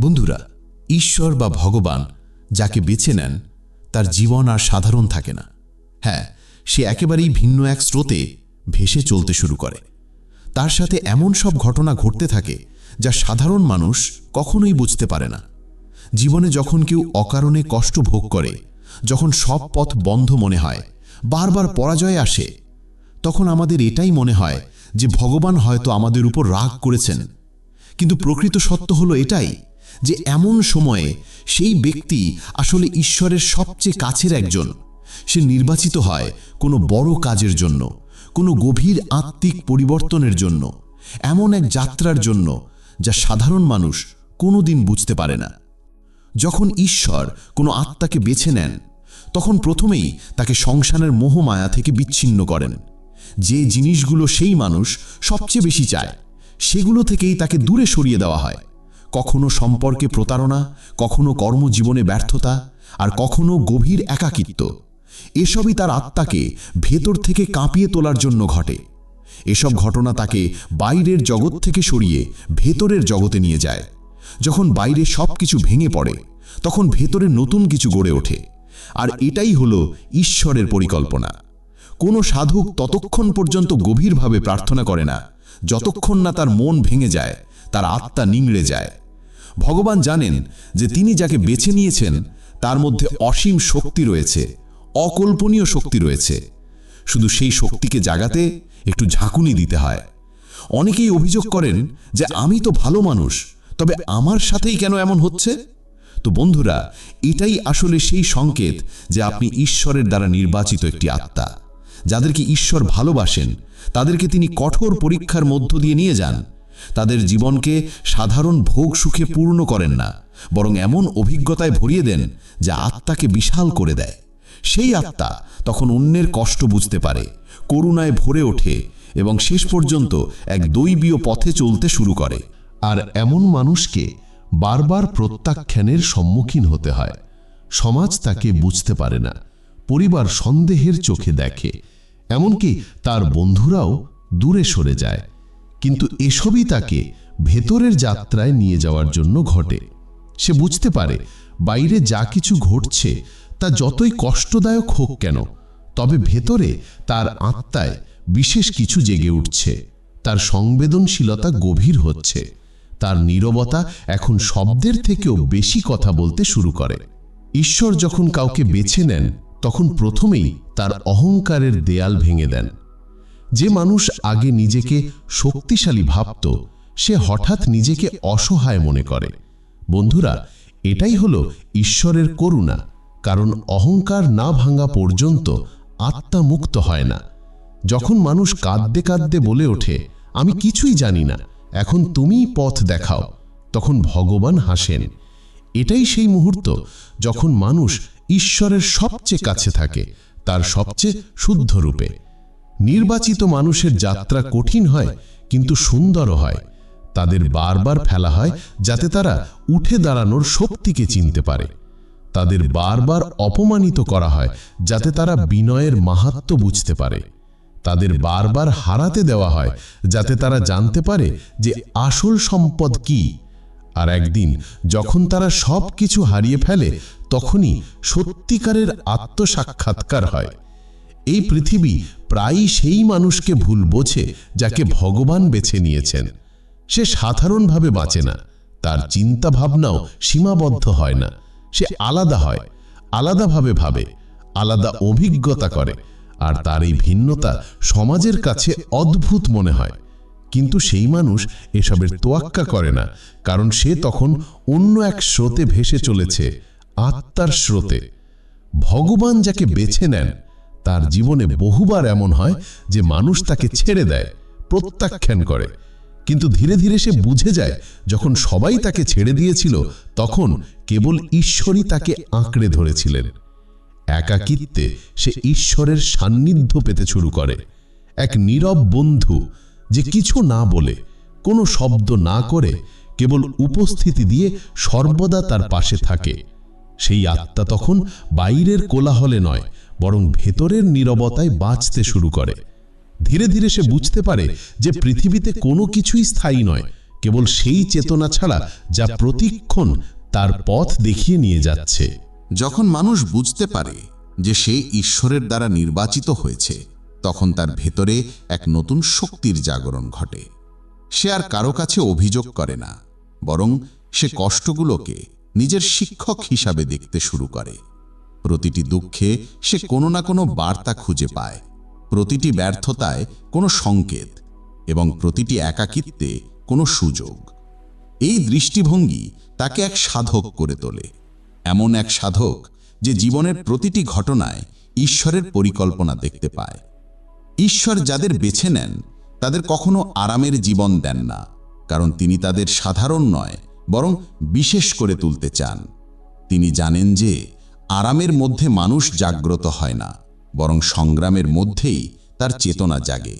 বন্ধুরা, ঈশ্বর বা ভগবান যাকে বেছে নেন, তার জীবন আর সাধারণ থাকে না। হ্যাঁ সে একেবারেই ভিন্ন এক স্রোতে ভেসে চলতে শুরু করে। তার সাথে এমন সব ঘটনা ঘটতে থাকে যা সাধারণ মানুষ কখনোই বুঝতে পারে না। জীবনে যখন কেউ অকারণে কষ্ট ভোগ করে, যখন সব পথ বন্ধ মনে হয়, বারবার পরাজয় আসে, তখন আমাদের এটাই মনে হয় যে ভগবান হয়তো আমাদের উপর রাগ করেছেন। কিন্তু প্রকৃত সত্য হলো এটাই যে এমন সময়ে সেই ব্যক্তি আসলে ঈশ্বরের সবচেয়ে কাছের একজন। সে নির্বাচিত হয় কোনো বড় কাজের জন্য, কোনো গভীর আত্মিক পরিবর্তনের জন্য, এমন এক যাত্রার জন্য যা সাধারণ মানুষ কোনোদিন বুঝতে পারে না। যখন ঈশ্বর কোনো আত্মাকে বেছে নেন, তখন প্রথমেই তাকে সংসারের মোহমায়া থেকে বিচ্ছিন্ন করেন। যে জিনিসগুলো সেই মানুষ সবচেয়ে বেশি চায়, সেগুলো থেকেই তাকে দূরে সরিয়ে দেওয়া হয়। কখনো সম্পর্কে প্রতারণা, কখনো কর্মজীবনে ব্যর্থতা, আর কখনো গভীর একাকিত্ব। এসবই তার আত্মাকে ভেতর থেকে কাঁপিয়ে তোলার জন্য ঘটে। এসব ঘটনা তাকে বাইরের জগৎ থেকে সরিয়ে ভেতরের জগতে নিয়ে যায়। যখন বাইরে সব কিছু ভেঙে পড়ে, তখন ভেতরে নতুন কিছু গড়ে ওঠে। আর এটাই হলো ঈশ্বরের পরিকল্পনা। কোনো সাধক ততক্ষণ পর্যন্ত গভীরভাবে প্রার্থনা করে না, যতক্ষণ না তার মন ভেঙে যায় তার আত্মা নিংড়ে যায়। ভগবান জানেন যে তিনি যাকে বেছে নিয়েছেন, তার মধ্যে অসীম শক্তি রয়েছে, অকল্পনীয় শক্তি রয়েছে। শুধু সেই শক্তিকে জাগাতে একটু ঝাঁকুনি দিতে হয়। অনেকেই অভিযোগ করেন যে, আমি তো ভালো মানুষ, তবে আমার সাথেই কেন এমন হচ্ছে? তো বন্ধুরা, এটাই আসলে সেই সংকেত যে আপনি ঈশ্বরের দ্বারা নির্বাচিত একটি আত্মা। যাদেরকে ঈশ্বর ভালোবাসেন, তাদেরকে তিনি কঠোর পরীক্ষার মধ্য দিয়ে নিয়ে যান। তাদের জীবনকে সাধারণ ভোগ সুখে পূর্ণ করেন না, বরং এমন অভিজ্ঞতায় ভরিয়ে দেন যা আত্মাকে বিশাল করে দেয়। সেই আত্মা তখন অন্যের কষ্ট বুঝতে পারে, করুণায় ভরে ওঠে এবং শেষ পর্যন্ত এক দৈবীয় পথে চলতে শুরু করে। আর এমন মানুষকে বারবার প্রত্যাখ্যানের সম্মুখীন হতে হয়। সমাজ তাকে বুঝতে পারে না, পরিবার সন্দেহের চোখে দেখে, এমনকি তার বন্ধুরাও দূরে সরে যায়। কিন্তু এসবই তাকে ভেতরের যাত্রায় নিয়ে যাওয়ার জন্য ঘটে। সে বুঝতে পারে, বাইরে যা কিছু ঘটছে তা যতই কষ্টদায়ক হোক কেন, তবে ভেতরে তার আত্মায় বিশেষ কিছু জেগে উঠছে। তার সংবেদনশীলতা গভীর হচ্ছে। তার নীরবতা এখন শব্দের থেকেও বেশি কথা বলতে শুরু করে। ঈশ্বর যখন কাউকে বেছে নেন, তখন প্রথমেই তার অহংকারের দেয়াল ভেঙে দেন। যে মানুষ আগে নিজেকে শক্তিশালী ভাবত, সে হঠাৎ নিজেকে অসহায় মনে করে। বন্ধুরা, এটাই হলো ঈশ্বরের করুণা, কারণ অহংকার না ভাঙা পর্যন্ত আত্মা মুক্ত হয় না। যখন মানুষ কাঁদতে কাঁদতে বলে ওঠে, আমি কিছুই জানি না, এখন তুমিই পথ দেখাও, তখন ভগবান হাসেন। এটাই সেই মুহূর্ত যখন মানুষ ঈশ্বরের সবচেয়ে কাছে থাকে, তার সবচেয়ে শুদ্ধ রূপে। নির্বাচিত মানুষের যাত্রা কঠিন হয়, কিন্তু সুন্দরও হয়। তাদের বারবার ফেলা হয় যাতে তারা উঠে দাঁড়ানোর শক্তিকে চিনতে পারে। তাদের বারবার অপমানিত করা হয় যাতে তারা বিনয়ের মাহাত্ম বুঝতে পারে। তাদের বারবার হারাতে দেওয়া হয় যাতে তারা জানতে পারে যে আসল সম্পদ কি। আর একদিন যখন তারা সব কিছু হারিয়ে ফেলে, তখনই সত্যিকারের আত্মসাক্ষাৎকার হয়। এই পৃথিবী প্রায়ই সেই মানুষকে ভুল বোঝে, যাকে ভগবান বেছে নিয়েছেন। সে সাধারণভাবে বাঁচে না। তার চিন্তা ভাবনাও সীমাবদ্ধ হয় না। সে আলাদা হয়, আলাদাভাবে ভাবে, আলাদা অভিজ্ঞতা করে, আর তার এই ভিন্নতা সমাজের কাছে অদ্ভুত মনে হয়। কিন্তু সেই মানুষ এসবের তোয়াক্কা করে না, কারণ সে তখন অন্য এক স্রোতে ভেসে চলেছে, আত্মার স্রোতে। ভগবান যাকে বেছে নেন তার জীবনে বহুবার এমন হয় যে মানুষ তাকে ছেড়ে দেয় প্রত্যাখ্যান করে। কিন্তু ধীরে ধীরে সে বুঝে যায় যখন সবাই তাকে ছেড়ে দিয়েছিল তখন কেবল ঈশ্বরই তাকে আঁকড়ে ধরেছিলেন। একাকিত্বে সে ঈশ্বরের সান্নিধ্য পেতে শুরু করে। এক নীরব বন্ধু যে কিছু না বলে কোনো শব্দ না করে কেবল উপস্থিতি দিয়ে সর্বদা তার পাশে থাকে। সেই আত্মা তখন বাইরের কোলাহলে নয় বরং ভেতরের নীরবতায় বাঁচতে শুরু করে। ধীরে ধীরে সে বুঝতে পারে যে পৃথিবীতে কোনো কিছুই স্থায়ী নয়, কেবল সেই চেতনা ছাড়া যা প্রতিক্ষণ তার পথ দেখিয়ে নিয়ে যাচ্ছে। যখন মানুষ বুঝতে পারে যে সে ঈশ্বরের দ্বারা নির্বাচিত হয়েছে, তখন তার ভেতরে এক নতুন শক্তির জাগরণ ঘটে। সে আর কারও কাছে অভিযোগ করে না, বরং সে কষ্টগুলোকে নিজের শিক্ষক হিসাবে দেখতে শুরু করে। প্রতিটি দুঃখে সে কোনো না কোনো বার্তা খুঁজে পায়। প্রতিটি ব্যর্থতায় কোনো সংকেত এবং প্রতিটি একাকিত্বে কোনো সুযোগ। এই দৃষ্টিভঙ্গি তাকে এক সাধক করে তোলে। এমন এক সাধক যে জীবনের প্রতিটি ঘটনায় ঈশ্বরের পরিকল্পনা দেখতে পায়। ঈশ্বর যাদের বেছে নেন, তাদের কখনো আরামের জীবন দেন না, কারণ তিনি তাদের সাধারণ নয়, বরং বিশেষ করে তুলতে চান। তিনি জানেন যে আরামের মধ্যে মানুষ জাগ্রত হয় না, বরং সংগ্রামের মধ্যেই তার চেতনা জাগে।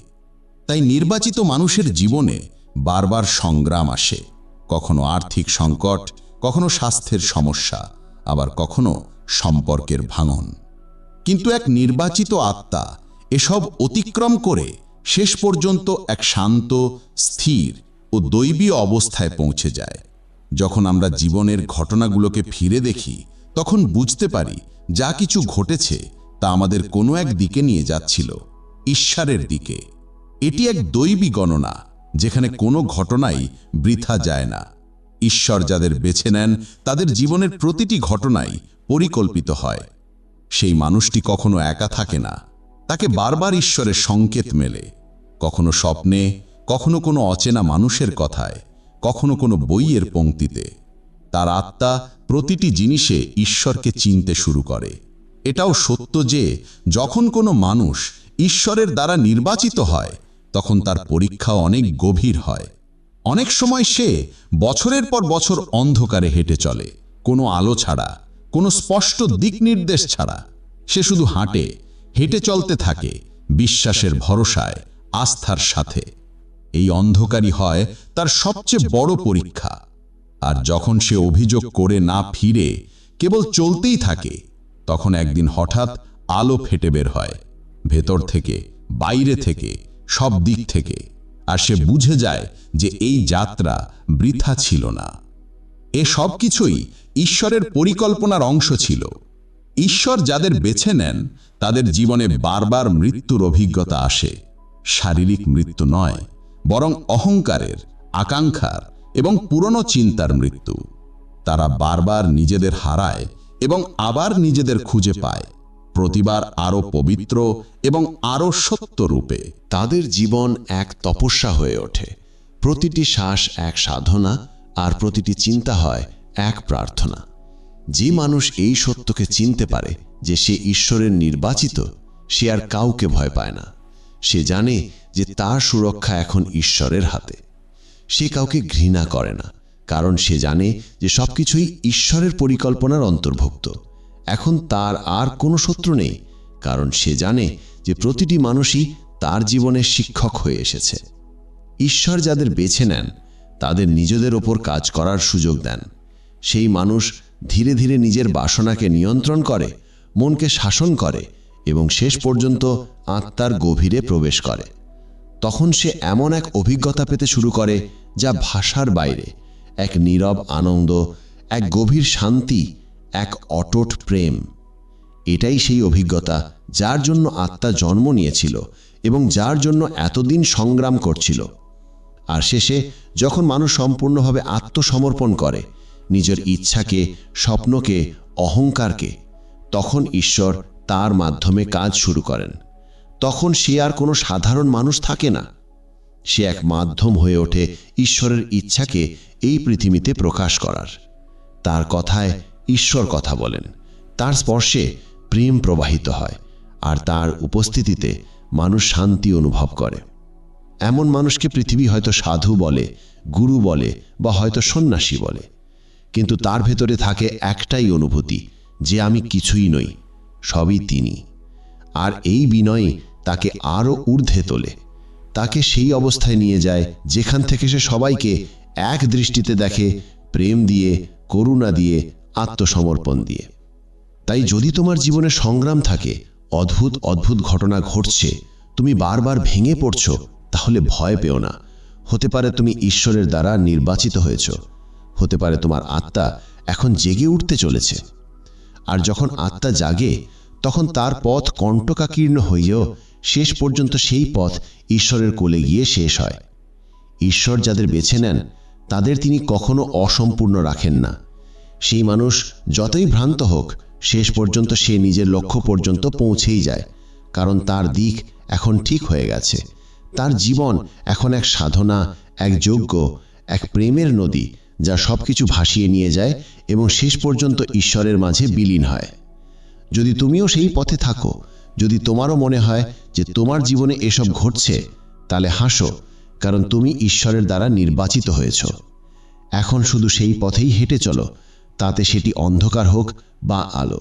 তাই নির্বাচিত মানুষের জীবনে বারবার সংগ্রাম আসে, কখনো আর্থিক সংকট, কখনো স্বাস্থ্যের সমস্যা, আবার কখনো সম্পর্কের ভাঙন। কিন্তু এক নির্বাচিত আত্মা এসব অতিক্রম করে শেষ পর্যন্ত এক শান্ত, স্থির ও দৈবীয় অবস্থায় পৌঁছে যায়। যখন আমরা জীবনের ঘটনাগুলোকে ফিরে দেখি তখন বুঝতে পারি যা কিছু ঘটেছে তা আমাদের কোনো এক দিকে নিয়ে যাচ্ছিল, ঈশ্বরের দিকে। এটি এক দৈবী গণনা, যেখানে কোনো ঘটনাই বৃথা যায় না। ঈশ্বর যাদের বেছে নেন, তাদের জীবনের প্রতিটি ঘটনাই পরিকল্পিত হয়। সেই মানুষটি কখনো একা থাকে না, তাকে বারবার ঈশ্বরের সংকেত মেলে। কখনো স্বপ্নে, কখনো কোনো অচেনা মানুষের কথায়, কখনো কোনো বইয়ের পংক্তিতে তার আত্মা প্রতিটি জিনিসে ঈশ্বরকে চিনতে শুরু করে। এটাও সত্য যে, যখন কোনো মানুষ ঈশ্বরের দ্বারা নির্বাচিত হয়, তখন তার পরীক্ষা অনেক গভীর হয়। অনেক সময় সে বছরের পর বছর অন্ধকারে হেঁটে চলে, কোনো আলো ছাড়া, কোনো স্পষ্ট দিক নির্দেশ ছাড়া। সে শুধু হাঁটে, হেঁটে চলতে থাকে, বিশ্বাসের ভরসায়, আস্থার সাথে। এই অন্ধকারই হয় তার সবচেয়ে বড় পরীক্ষা। আর যখন সে অভিযোগ করে না ফিরে, কেবল চলতেই থাকে, তখন একদিন হঠাৎ আলো ফেটে বের হয়, ভেতর থেকে, বাইরে থেকে, সব দিক থেকে, আর সে বুঝে যায় যে এই যাত্রা বৃথা ছিল না। এ সব কিছুই ঈশ্বরের পরিকল্পনার অংশ ছিল। ঈশ্বর যাদের বেছে নেন, তাদের জীবনে বারবার মৃত্যুর অভিজ্ঞতা আসে। শারীরিক মৃত্যু নয়, বরং অহংকারের, আকাঙ্ক্ষার এবং পুরনো চিন্তার মৃত্যু। তারা বারবার নিজেদের হারায় এবং আবার নিজেদের খুঁজে পায়। প্রতিবার আরও পবিত্র এবং আরও সত্য রূপে। তাদের জীবন এক তপস্যা হয়ে ওঠে। প্রতিটি শ্বাস এক সাধনা আর প্রতিটি চিন্তা হয় এক প্রার্থনা। যে মানুষ এই সত্যকে চিনতে পারে যে সে ঈশ্বরের নির্বাচিত, সে আর কাউকে ভয় পায় না। সে জানে যে তার সুরক্ষা এখন ঈশ্বরের হাতে। সে কাউকে ঘৃণা করে না, কারণ সে জানে যে সবকিছুই ঈশ্বরের পরিকল্পনার অন্তর্ভুক্ত। এখন তার আর কোনো শত্রু নেই, কারণ সে জানে যে প্রতিটি মানুষই তার জীবনের শিক্ষক হয়ে এসেছে। ঈশ্বর যাদের বেছে নেন, তাদের নিজেদের ওপর কাজ করার সুযোগ দেন। সেই মানুষ ধীরে ধীরে নিজের বাসনাকে নিয়ন্ত্রণ করে, মনকে শাসন করে এবং শেষ পর্যন্ত আত্মার গভীরে প্রবেশ করে। তখন সে এমন এক অভিজ্ঞতা পেতে শুরু করে যা ভাষার বাইরে, এক নীরব আনন্দ, এক গভীর শান্তি, এক অটট প্রেম। এটাই সেই অভিজ্ঞতা যার জন্য আত্মা জন্ম নিয়েছিল এবং যার জন্য এতদিন সংগ্রাম করছিল। আর শেষে যখন মানুষ সম্পূর্ণভাবে আত্মসমর্পণ করে, নিজের ইচ্ছাকে, স্বপ্নকে, অহংকারকে, তখন ঈশ্বর তার মাধ্যমে কাজ শুরু করেন। তখন সে আর কোনো সাধারণ মানুষ থাকে না। সে এক মাধ্যম হয়ে ওঠে ঈশ্বরের ইচ্ছাকে এই পৃথিবীতে প্রকাশ করার। তার কথায় ঈশ্বর কথা বলেন। তার স্পর্শে প্রেম প্রবাহিত হয় আর তার উপস্থিতিতে মানুষ শান্তি অনুভব করে। এমন মানুষকে পৃথিবী হয়তো সাধু বলে, গুরু বলে বা হয়তো সন্ন্যাসী বলে। কিন্তু তার ভেতরে থাকে একটাই অনুভূতি, যে আমি কিছুই নই, সবই তিনি। আর এই বিনয়ে তাকে আরও ঊর্ধ্বে তোলে। তাকে সেই অবস্থায় নিয়ে যায়, যেখান থেকে সে সবাইকে এক দৃষ্টিতে দেখে, প্রেম দিয়ে, করুণা দিয়ে, আত্মসমর্পণ দিয়ে। তাই যদি তোমার জীবনে সংগ্রাম থাকে, অদ্ভুত অদ্ভুত ঘটনা ঘটছে, তুমি বারবার ভেঙে পড়ছো, তাহলে ভয় পেও না। হতে পারে তুমি ঈশ্বরের দ্বারা নির্বাচিত হয়েছ। হতে পারে তোমার আত্মা এখন জেগে উঠতে চলেছে। আর যখন আত্মা জাগে, তখন তার পথ কণ্টকাকীর্ণ হইয়েও শেষ পর্যন্ত সেই পথ ঈশ্বরের কোলে গিয়ে শেষ হয়। ঈশ্বর যাদের বেছে নেন, তাদের তিনি কখনো অসম্পূর্ণ রাখেন না। সেই মানুষ যতই ভ্রান্ত হোক, শেষ পর্যন্ত সে নিজের লক্ষ্য পর্যন্ত পৌঁছেই যায়, কারণ তার দিক এখন ঠিক হয়ে গেছে। তার জীবন এখন এক সাধনা, এক যজ্ঞ, এক প্রেমের নদী, যা সবকিছু ভাসিয়ে নিয়ে যায় এবং শেষ পর্যন্ত ঈশ্বরের মাঝে বিলীন হয়। যদি তুমিও সেই পথে থাকো যদি তোমারও মনে হয় যে তোমার জীবনে এসব ঘটছে, তাহলে হাসো, কারণ তুমি ঈশ্বরের দ্বারা নির্বাচিত হয়েছ। এখন শুধু সেই পথেই হেঁটে চলো, তাতে সেটি অন্ধকার হোক বা আলো।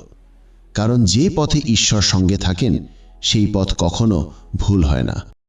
কারণ যে পথে ঈশ্বর সঙ্গে থাকেন, সেই পথ কখনো ভুল হয় না।